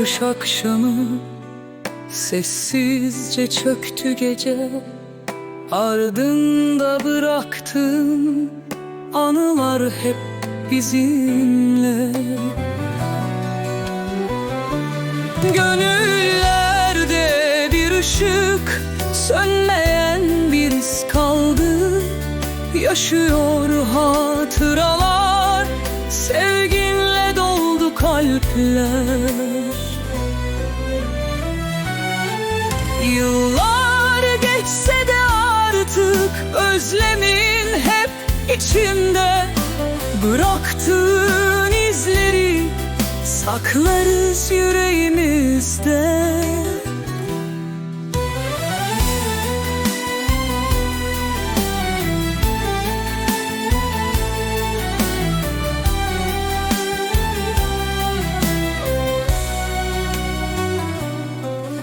kış akşamı Sessizce çöktü gece. Ardında bıraktım Anılar hep bizimle. Gönüllerde bir ışık Sönmeyen bir iz kaldı. Yaşıyor hatıralar Sevginle doldu kalpler içimde Bıraktığın izleri Saklarız yüreğimizde.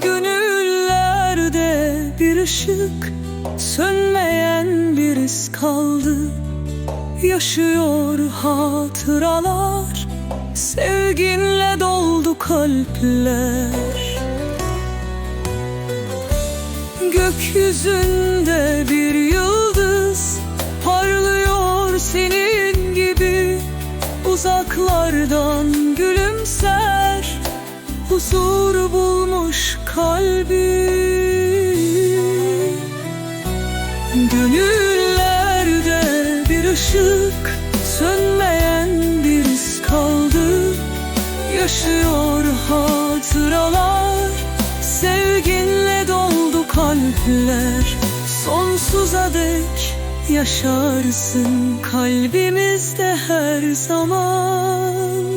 Gönüllerde bir ışık Sönmeyen bir iz kaldı Yaşıyor hatıralar Sevginle doldu kalpler. Gökyüzünde bir yıldız Parlıyor senin gibi. Uzaklardan gülümser Huzur bulmuş kalbim Gönüllerde Yaşıyor hatıralar. Sevginle doldu kalpler. Sonsuza dek yaşarsın Kalbimizde her zaman